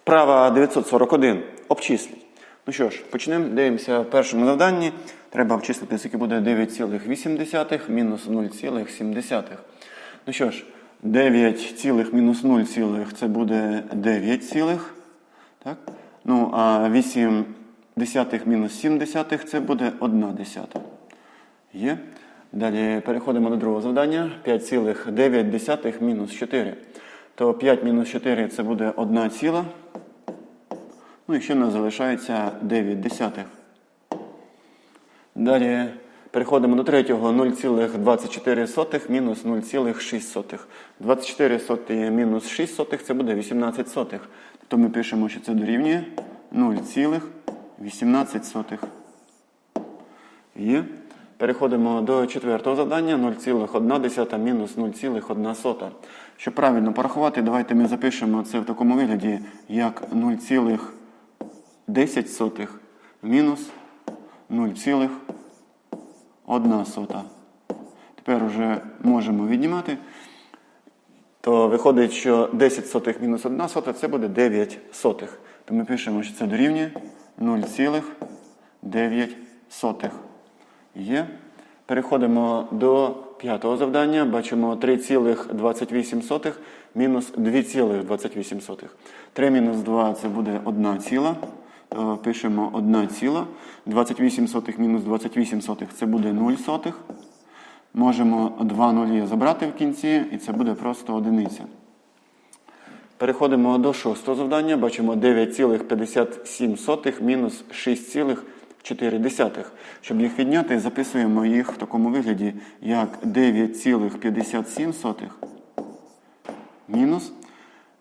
Вправа 941. Обчисліть. Ну що ж, почнемо. Дивимося в першому завданні. Треба обчислити, скільки буде 9,8 мінус 0,7. Ну що ж, 9 цілих мінус 0 цілих це буде 9 цілих. Так? Ну, а 8 десятих мінус 7 десятих це буде 1 десята. Є. Далі переходимо до другого завдання. 5,9 мінус 4. То 5 мінус 4 це буде 1 ціла. Ну ще нас залишається 9 десятих. Далі переходимо до третього 0,24 мінус 0,6. 24 мінус 6 сотих це буде 18 сотих. Тобто ми пишемо, що це дорівнює 0,18. Є. Переходимо до четвертого завдання 0,1 мінус 0,1. Щоб правильно порахувати, давайте ми запишемо це в такому вигляді, як 0,10 мінус 0,1. сота. Тепер вже можемо віднімати. То виходить, що 10 сотих мінус 1 сота це буде 9 сотих. То ми пишемо, що це дорівнює 0,9 сотих. Є. Переходимо до п'ятого завдання. Бачимо 3,28 мінус 2,28. 3 мінус 2 це буде 1 ціла. То пишемо 1 ціла. 28 сотих мінус 28 сотих це буде 0 сотих. Можемо 2 нулі забрати в кінці, і це буде просто одиниця. Переходимо до шостого завдання. Бачимо 9,57 мінус 6,4. Щоб їх відняти, записуємо їх в такому вигляді, як 9,57 мінус.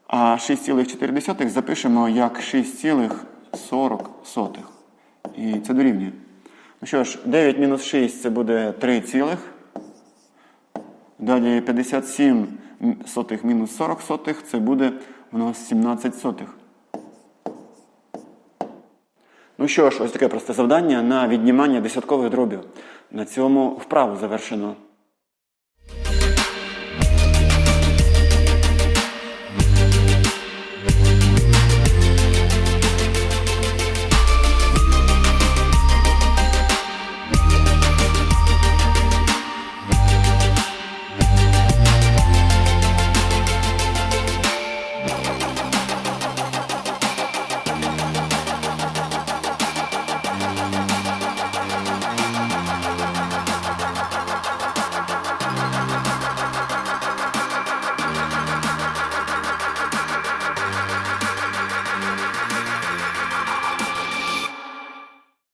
А 6,4 запишемо як 6,40. І це дорівнює. Ну що ж, 9 мінус 6 це буде 3 цілих. Далі 57 сотих мінус 40 сотих це буде у нас 17 сотих. Ну що ж, ось таке просте завдання на віднімання десяткових дробів. На цьому вправу завершено.